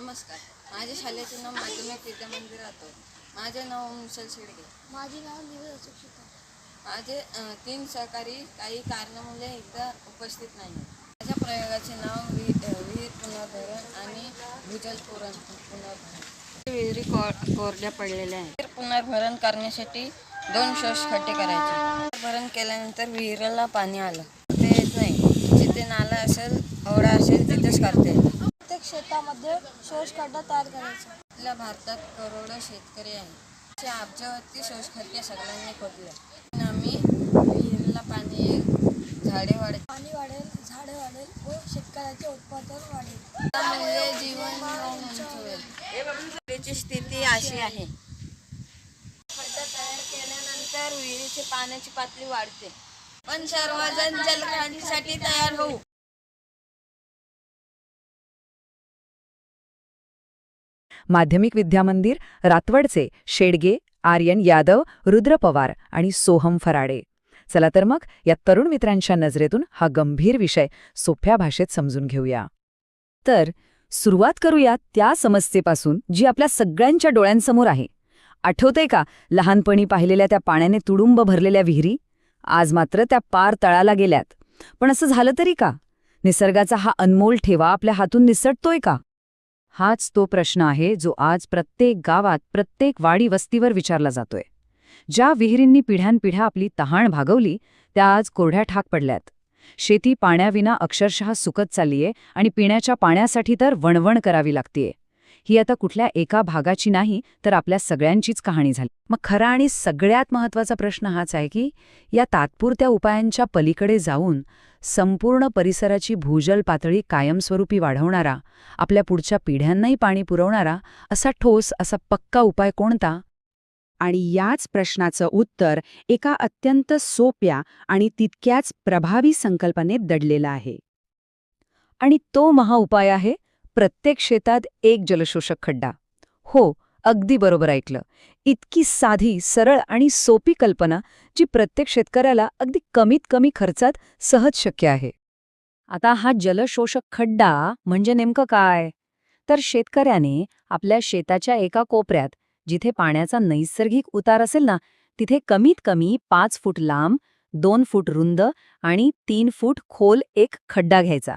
नमस्कार. माझ्या शाळेचे नाव माध्यमिक विद्या मंदिर राहतो. माझे नाव मिशल शेडगे. माझे नाव शिकवते माझे तीन सहकारी काही कारणामुळे एकदा उपस्थित नाही. माझ्या प्रयोगाचे नाव वि विहीर पुनर्भरण आणि भूजल पुरण पुनर्भरण. विहिरी को कोरड्या पडलेल्या आहेत. पुनर्भरण करण्यासाठी दोन शोष खड्डे करायचे. भरण केल्यानंतर विहिरीला पाणी आलं. ते येत नाही. जिथे नाला असेल ओढा असेल तिथेच करता येतं प्रत्येक शेतामध्ये शोष खड्डा तयार करायचा. आपल्या भारतात करोडो शेतकरी आहेत. अशा अब्जावरती शोषखड्डे सगळ्यांनी खोदले आम्ही विहिरीला पाणी येईल झाडे वाढत पाणी वाढेल झाडे वाढेल व शेतकऱ्याचे उत्पादन वाढेल. म्हणजे जीवन स्थिती अशी आहे. खड्डा तयार केल्यानंतर विहिरीची पाण्याची पातळी वाढते. पण सर्वजण जलक्रांतीसाठी तयार माध्यमिक विद्यामंदिर रातवडचे शेडगे आर्यन यादव रुद्र पवार आणि सोहम फराडे. चला तर मग या तरुण मित्रांच्या नजरेतून हा गंभीर विषय सोप्या भाषेत समजून घेऊया. तर सुरुवात करूया त्या समस्येपासून जी आपल्या सगळ्यांच्या डोळ्यांसमोर आहे. आठवतंय का लहानपणी पाहिलेल्या त्या पाण्याने तुडुंब भरलेल्या विहिरी? आज मात्र त्या पार तळाला गेल्यात. पण असं झालं तरी का? निसर्गाचा हा अनमोल ठेवा आपल्या हातून निसटतोय का? हाच तो प्रश्न आहे जो आज प्रत्येक गावात प्रत्येक वाडी वस्तीवर विचारला जातोय. ज्या विहिरींनी पिढ्यानपिढ्या आपली तहाण भागवली त्या आज कोरड्या ठाक पडल्यात. शेती पाण्याविना अक्षरशः सुकत चाललीये आणि पिण्याच्या पाण्यासाठी तर वणवण करावी लागतीये. ही आता कुठल्या एका भागाची नाही तर आपल्या सगळ्यांचीच कहाणी झाली. मग खरा आणि सगळ्यात महत्त्वाचा प्रश्न हाच आहे की या तात्पुरत्या उपायांच्या पलीकडे जाऊन संपूर्ण परिसराची भूजल पातळी कायमस्वरूपी वाढवणारा आपल्या पुढच्या पिढ्यांनाही पाणी पुरवणारा असा ठोस असा पक्का उपाय कोणता? आणि याच प्रश्नाचं उत्तर एका अत्यंत सोप्या आणि तितक्याच प्रभावी संकल्पनेत दडलेलं आहे. आणि तो महाउपाय आहे प्रत्येक शेतात एक जलशोषक खड्डा. हो अगदी बरोबर ऐकलं. इतकी साधी सरळ आणि सोपी कल्पना जी प्रत्येक शेतकऱ्याला अगदी कमीत कमी खर्चात सहज शक्य आहे. आता हा जलशोषक खड्डा म्हणजे नेमकं काय? तर शेतकऱ्याने आपल्या शेताच्या एका कोपऱ्यात जिथे पाण्याचा नैसर्गिक उतार असेल ना तिथे कमीत कमी पाच फूट लांब दोन फूट रुंद आणि तीन फूट खोल एक खड्डा घ्यायचा.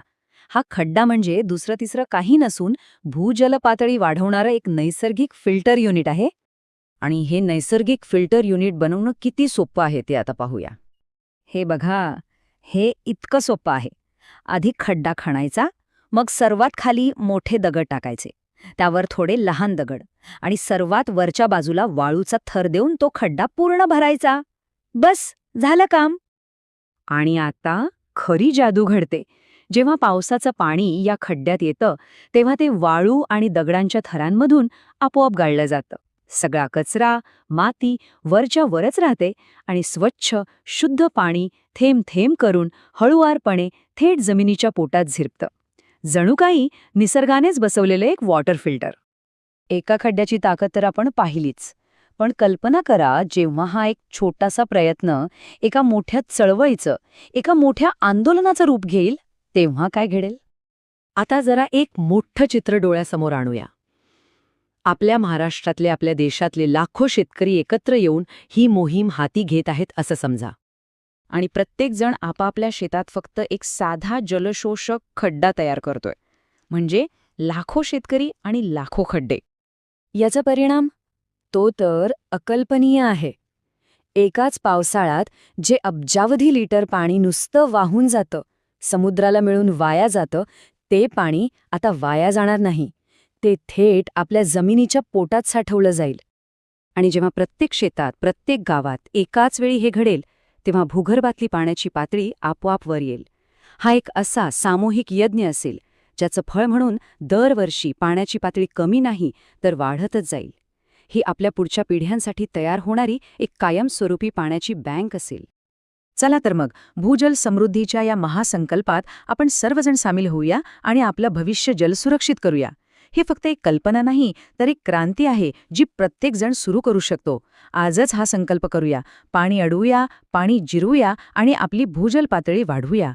हा खड्डा म्हणजे दुसरं तिसरं काही नसून भूजल पातळी वाढवणारं एक नैसर्गिक फिल्टर युनिट आहे. आणि हे नैसर्गिक फिल्टर युनिट बनवणं किती सोपं आहे ते आता पाहूया. हे बघा हे इतकं सोपं आहे. आधी खड्डा खणायचा मग सर्वात खाली मोठे दगड टाकायचे. त्यावर थोडे लहान दगड आणि सर्वात वरच्या बाजूला वाळूचा थर देऊन तो खड्डा पूर्ण भरायचा. बस झालं काम. आणि आता खरी जादू घडते. जेव्हा पावसाचं पाणी या खड्ड्यात येतं तेव्हा ते वाळू आणि दगडांच्या थरांमधून आपोआप गाळलं जातं. सगळा कचरा माती वरच्या वरच राहते आणि स्वच्छ शुद्ध पाणी थेंब थेंब करून हळुवारपणे थेट जमिनीच्या पोटात झिरपतं. जणू काही निसर्गानेच बसवलेलं एक वॉटर फिल्टर. एका खड्ड्याची ताकद तर आपण पाहिलीच. पण कल्पना करा जेव्हा हा एक छोटासा प्रयत्न एका मोठ्या चळवळीचं एका मोठ्या आंदोलनाचं रूप घेईल तेव्हा काय घडेल? आता जरा एक मोठं चित्र डोळ्यासमोर आणूया. आपल्या महाराष्ट्रातले आपल्या देशातले लाखो शेतकरी एकत्र येऊन ही मोहीम हाती घेत आहेत असं समजा. आणि प्रत्येकजण आपापल्या शेतात फक्त एक साधा जलशोषक खड्डा तयार करतोय. म्हणजे लाखो शेतकरी आणि लाखो खड्डे. याचा परिणाम? तो तर अकल्पनीय आहे. एकाच पावसाळ्यात जे अब्जावधी लिटर पाणी नुसतं वाहून जातं समुद्राला मिळून वाया जातं ते पाणी आता वाया जाणार नाही. ते थेट आपल्या जमिनीच्या पोटात साठवलं जाईल. आणि जेव्हा प्रत्येक शेतात प्रत्येक गावात एकाच वेळी हे घडेल तेव्हा भूगर्भातली पाण्याची पातळी आपोआप वर येईल. हा एक असा सामूहिक यज्ञ असेल ज्याचं फळ म्हणून दरवर्षी पाण्याची पातळी कमी नाही तर वाढतच जाईल. ही आपल्या पुढच्या पिढ्यांसाठी तयार होणारी एक कायमस्वरूपी पाण्याची बँक असेल. चला तर मग भूजल समृद्धीच्या या महासंकल्पात आपण सर्वजण सामील होऊया आणि आपलं भविष्य जलसुरक्षित करूया. ही फक्त एक कल्पना नाही तर एक क्रांती आहे जी प्रत्येकजण सुरू करू शकतो. आजच हा संकल्प करूया. पाणी अडवूया पाणी जिरूया आणि आपली भूजल पातळी वाढवूया.